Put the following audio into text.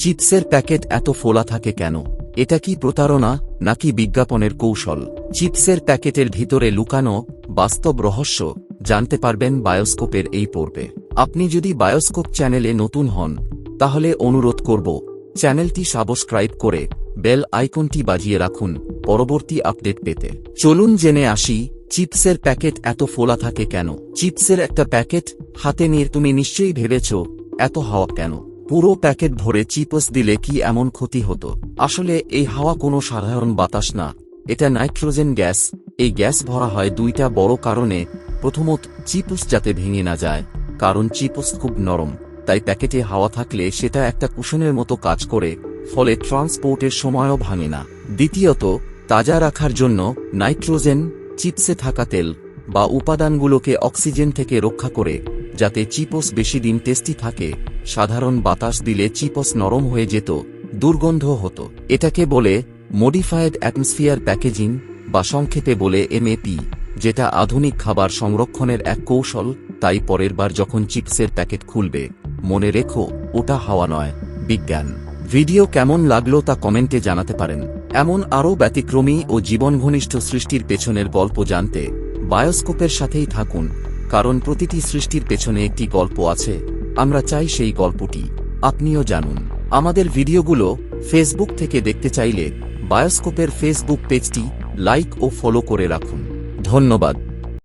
চিপসের প্যাকেট এত ফোলা থাকে কেন? এটা কি প্রতারণা, নাকি বিজ্ঞাপনের কৌশল? চিপসের প্যাকেটের ভিতরে লুকানো বাস্তব রহস্য জানতে পারবেন বায়োস্কোপের এই পর্বে। আপনি যদি বায়োস্কোপ চ্যানেলে নতুন হন, তাহলে অনুরোধ করব, চ্যানেলটি সাবস্ক্রাইব করে বেল আইকনটি বাজিয়ে রাখুন পরবর্তী আপডেট পেতে। চলুন জেনে আসি, চিপসের প্যাকেট এত ফোলা থাকে কেন? চিপসের একটা প্যাকেট হাতে নিয়ে তুমি নিশ্চয়ই ভেবেছ, এত হাওয়া কেন? পুরো প্যাকেট ভরে চিপস দিলে কি এমন ক্ষতি হতো? আসলে, এই হাওয়া কোনো সাধারণ বাতাস না। এটা নাইট্রোজেন গ্যাস। এই গ্যাস ভরা হয় দুইটা বড় কারণে। প্রথমত, চিপস যাতে ভেঙে না যায়। কারণ চিপস খুব নরম। তাই প্যাকেটে হাওয়া থাকলে সেটা একটা কুশনের মতো কাজ করে, ফলে ট্রান্সপোর্টের সময়ও ভাঙে না। দ্বিতীয়ত, তাজা রাখার জন্য নাইট্রোজেন, চিপসে থাকা তেল বা উপাদানগুলোকে অক্সিজেন থেকে রক্ষা করে যাতে চিপস বেশি দিন টেস্টি থাকে, সাধারণ বাতাস দিলে চিপস নরম হয়ে যেত, দুর্গন্ধ হতো। এটাকে বলে মডিফায়েড অ্যাটমসফিয়ার প্যাকেজিং বা সংক্ষেপে বলে এমএপি, যেটা আধুনিক খাবার সংরক্ষণের এক কৌশল, তাই পরের বার যখন চিপসের প্যাকেট খুলবে, মনে রেখো, ওটা হাওয়া নয়, বিজ্ঞান। ভিডিও কেমন লাগল তা কমেন্টে জানাতে পারেন। এমন আরও ব্যতিক্রমী ও জীবনঘনিষ্ঠ সৃষ্টির পেছনের গল্প জানতে, বায়োস্কোপের সাথেই থাকুন। কারণ প্রতিটি সৃষ্টির পেছনে একটি গল্প আছে। আমরা চাই সেই গল্পটি। আপনিও জানুন। আমাদের ভিডিওগুলো ফেসবুক থেকে দেখতে চাইলে বায়োস্কোপের ফেসবুক পেজটি লাইক ও ফলো করে রাখুন। ধন্যবাদ।